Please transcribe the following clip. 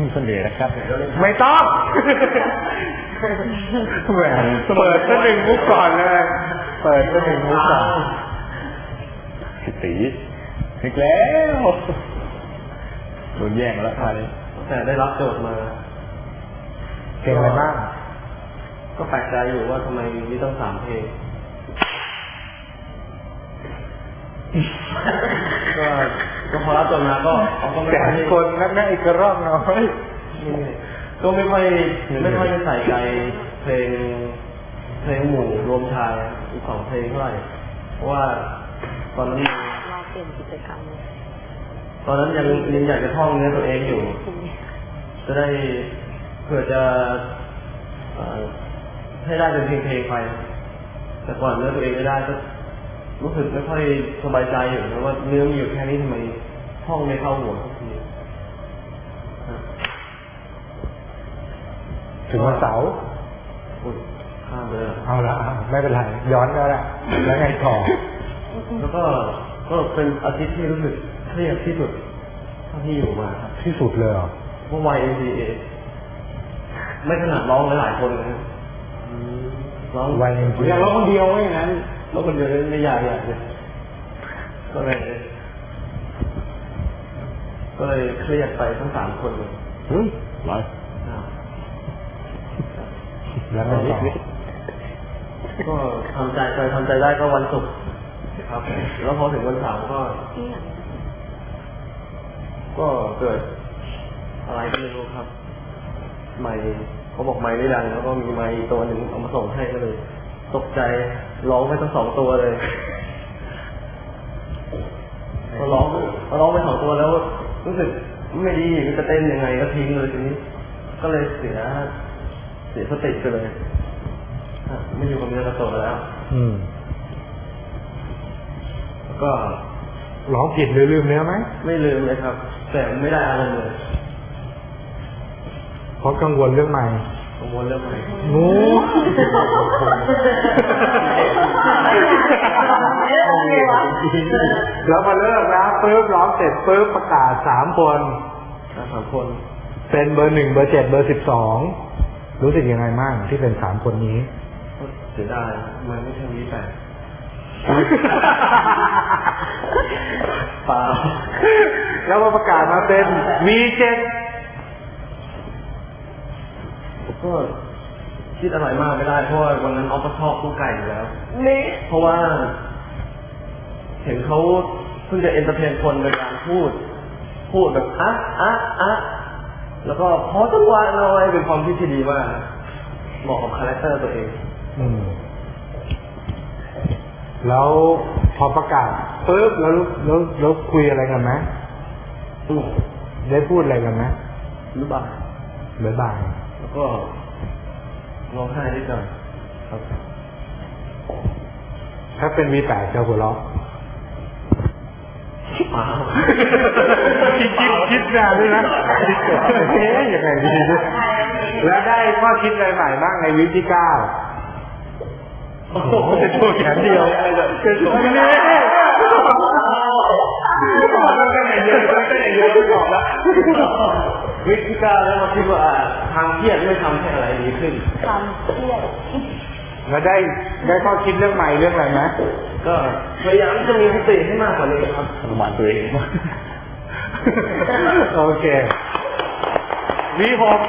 มีเสน่ห์นะครับ ไม่ต้องแหมเปิดสักหนึ่งมุกก่อนเลย เปิดสักหนึ่งมุกก่อนพี่ตีอีกแล้วโดนแย่งแล้วท่านี้แต่ได้รับโจทย์มาเก่งอะไรบ้าง ก็แปลกใจอยู่ว่าทำไมมีต้องสามเพลงก็ ก็พอรับโจทย์มาก็เขาก็ไม่แสค่อนยคนนักนั่งอีกกระรอกน้อยก็ไม่ค่อยไม่ค่อยได้ใส่ใจเพลงเพลงหมู่รวมชายอีกสองเพลงเท่าไหร่เพราะว่าตอนนั้นเราเปลี่ยนกิจกรรมเลยตอนนั้นยังยังอยากจะท่องเนื้อตัวเองอยู่ จะได้เผื่อจะเอ่อให้ได้เป็นเพลงเพลงไป แต่ก่อนเนื้อตัวเองไม่ได้ก็รู้สึกไม่ค่อยสบายใจอยู่นะว่าเนื้อมีอยู่แค่นี้ทำไม ท่องไม่เข้าหัวสักทีครับถึงวันเสาร์อุ๊ยข้ามไปเลยเหรอเอาละไม่เป็นไร ย้อนก็ได้แล้วไงต่อ แล้วก็ก็เป็นอาทิตย์ที่รู้สึกเครียดที่สุดเท่าที่อยู่มาครับที่สุดเลยเหรอเพราะ YMCA ไม่ขนาดร้องหลายๆคนเลยนะร้องวัยอยากร้องคนเดียวไม่อย่างนั้นร้องคนเดียวไม่อยากอยากเลยก็เลย ก็เลยเครียดไปทั้งสามคนเลยเฮ้ยไรอ่าแล้วไงต่อก็ทำใจไปทำใจได้ก็วันศุกร์ครับ แล้วพอถึงวันเสาร์ก็เนี่ยก็เกิดอะไรก็ไม่รู้ครับ ไมค์เขาบอกไมค์ไม่ดัง แล้วก็มีไมค์ตัวหนึ่งเอามาส่งให้ก็เลย ตกใจร้องไปทั้งสองตัวเลย รู้สึกไม่ดีมันจะเต้นยังไงก็ทิ้งเลยทีนี้ ก็เลยเสีย เสียสติไปเลยอะไม่อยู่กับเนื้อกับตัวแล้ว อืมแล้วก็ร้องผิดหรือลืมเนื้อไหมไม่ลืมเลยครับ แต่ไม่ได้อารมณ์เลยเพราะกังวลเรื่องใหม่ กังวลเรื่องอะไรงูแล้วมาเลิกแล้วปุ๊บร้องเสร็จปุ๊บประกาศสามคนทั้งสามคน เป็นเบอร์หนึ่งเบอร์เจ็ดเบอร์สิบสองรู้สึกยังไงบ้างที่เป็นสามคนนี้ก็เสียดายมันไม่ใช่วีแปดเปล่าแล้วมาประกาศมาเป็น V7 ก็คิดอะไรมากไม่ได้เพราะว่าวันนั้นออฟก็ชอบคู่ไก่อยู่แล้ว นี่เพราะว่า เห็นเขาเพิ่งจะเอนเตอร์เทนคนโดยการพูด พูดแบบอะอะอะแล้วก็พอจังหวะหน่อยเป็นความคิดที่ดีมากเหมาะกับคาแรคเตอร์ตัวเอง อืม แล้วพอประกาศปุ๊บแล้วแล้วแล้วคุยอะไรกันไหมอืมได้พูดอะไรกันไหมหรือเปล่าบ๊ายบาย แล้วก็ร้องไห้นิดหน่อยครับ ถ้าเป็น V8 จะหัวเราะเปล่าคิดคิดคิดนานด้วยนะคิดก่อนเอ๊ะยังไงดีด้วยแล้วได้ข้อคิดอะไรใหม่บ้างในวิที่เก้าโอ้โหจะโชว์แขนเดียวจะโชว์นี่แขนเดียวบอกแล้วก็อย่างเดียวแล้วก็อย่างเดียวไม่บอกแล้ววิธีการแล้วมาคิดว่า อ่าทางเครียดไม่ทำให้อะไรดีขึ้นความเครียดแล้วได้ได้ข้อคิดเรื่องใหม่เรื่องอะไรไหมก็พยายามจะมีสติให้มากกว่านี้ครับประมาณตัวเองโอเควีหก